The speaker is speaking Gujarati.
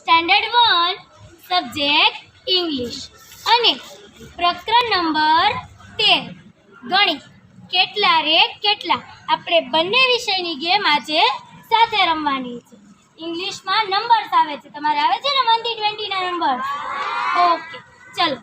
સ્ટાન્ડર્ડ વન સબ્જેક્ટ ઇંગ્લિશ અને પ્રકરણ નંબર તેર, ગણિત. કેટલા રે કેટલા? આપણે બંને વિષયની ગેમ આજે સાથે રમવાની છે. ઇંગ્લિશમાં નંબર્સ આવે છે. તમારે આવે છે ને વનથી ટ્વેન્ટીના નંબર ઓકે ચલો.